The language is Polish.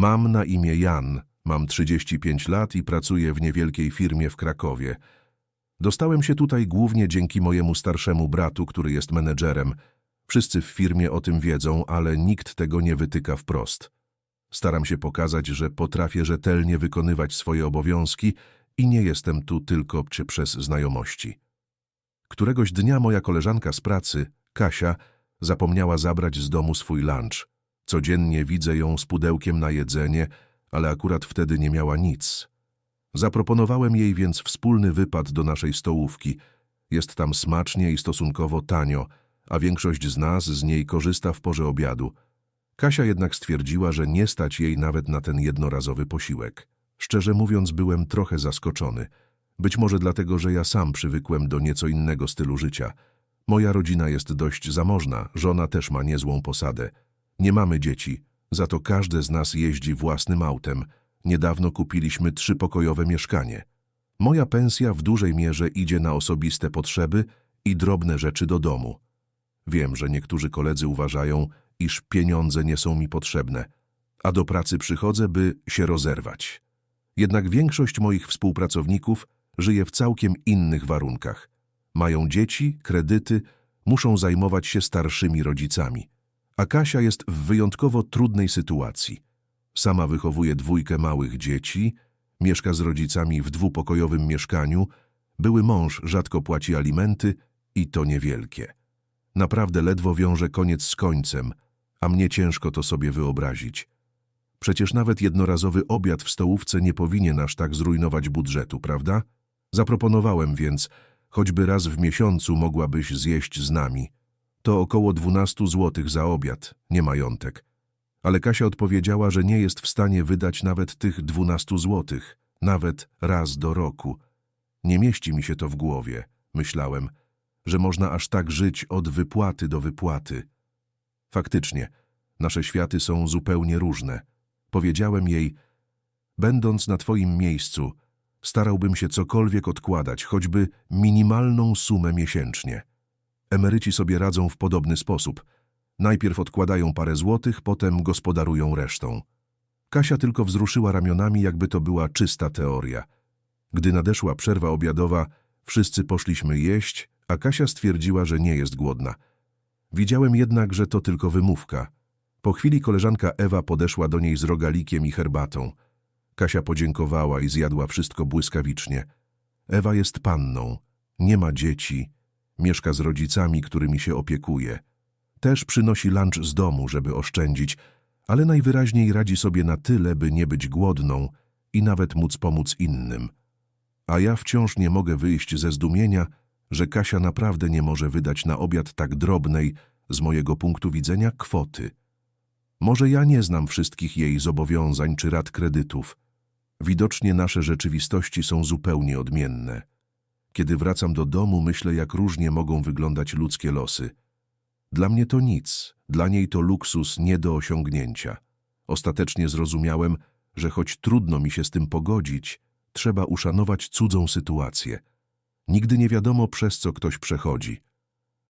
Mam na imię Jan, mam 35 lat i pracuję w niewielkiej firmie w Krakowie. Dostałem się tutaj głównie dzięki mojemu starszemu bratu, który jest menedżerem. Wszyscy w firmie o tym wiedzą, ale nikt tego nie wytyka wprost. Staram się pokazać, że potrafię rzetelnie wykonywać swoje obowiązki i nie jestem tu tylko przez znajomości. Któregoś dnia moja koleżanka z pracy, Kasia, zapomniała zabrać z domu swój lunch. Codziennie widzę ją z pudełkiem na jedzenie, ale akurat wtedy nie miała nic. Zaproponowałem jej więc wspólny wypad do naszej stołówki. Jest tam smacznie i stosunkowo tanio, a większość z nas z niej korzysta w porze obiadu. Kasia jednak stwierdziła, że nie stać jej nawet na ten jednorazowy posiłek. Szczerze mówiąc, byłem trochę zaskoczony. Być może dlatego, że ja sam przywykłem do nieco innego stylu życia. Moja rodzina jest dość zamożna, żona też ma niezłą posadę. Nie mamy dzieci, za to każde z nas jeździ własnym autem. Niedawno kupiliśmy trzypokojowe mieszkanie. Moja pensja w dużej mierze idzie na osobiste potrzeby i drobne rzeczy do domu. Wiem, że niektórzy koledzy uważają, iż pieniądze nie są mi potrzebne, a do pracy przychodzę, by się rozerwać. Jednak większość moich współpracowników żyje w całkiem innych warunkach. Mają dzieci, kredyty, muszą zajmować się starszymi rodzicami. A Kasia jest w wyjątkowo trudnej sytuacji. Sama wychowuje dwójkę małych dzieci, mieszka z rodzicami w dwupokojowym mieszkaniu, były mąż rzadko płaci alimenty i to niewielkie. Naprawdę ledwo wiąże koniec z końcem, a mnie ciężko to sobie wyobrazić. Przecież nawet jednorazowy obiad w stołówce nie powinien aż tak zrujnować budżetu, prawda? Zaproponowałem więc, choćby raz w miesiącu mogłabyś zjeść z nami. To około 12 złotych za obiad, nie majątek. Ale Kasia odpowiedziała, że nie jest w stanie wydać nawet tych 12 złotych, nawet raz do roku. Nie mieści mi się to w głowie, myślałem, że można aż tak żyć od wypłaty do wypłaty. Faktycznie, nasze światy są zupełnie różne. Powiedziałem jej, będąc na twoim miejscu, starałbym się cokolwiek odkładać, choćby minimalną sumę miesięcznie. Emeryci sobie radzą w podobny sposób. Najpierw odkładają parę złotych, potem gospodarują resztą. Kasia tylko wzruszyła ramionami, jakby to była czysta teoria. Gdy nadeszła przerwa obiadowa, wszyscy poszliśmy jeść, a Kasia stwierdziła, że nie jest głodna. Widziałem jednak, że to tylko wymówka. Po chwili koleżanka Ewa podeszła do niej z rogalikiem i herbatą. Kasia podziękowała i zjadła wszystko błyskawicznie. Ewa jest panną, nie ma dzieci, mieszka z rodzicami, którymi się opiekuje. Też przynosi lunch z domu, żeby oszczędzić, ale najwyraźniej radzi sobie na tyle, by nie być głodną i nawet móc pomóc innym. A ja wciąż nie mogę wyjść ze zdumienia, że Kasia naprawdę nie może wydać na obiad tak drobnej, z mojego punktu widzenia, kwoty. Może ja nie znam wszystkich jej zobowiązań czy rad kredytów. Widocznie nasze rzeczywistości są zupełnie odmienne. Kiedy wracam do domu, myślę, jak różnie mogą wyglądać ludzkie losy. Dla mnie to nic, dla niej to luksus nie do osiągnięcia. Ostatecznie zrozumiałem, że choć trudno mi się z tym pogodzić, trzeba uszanować cudzą sytuację. Nigdy nie wiadomo, przez co ktoś przechodzi.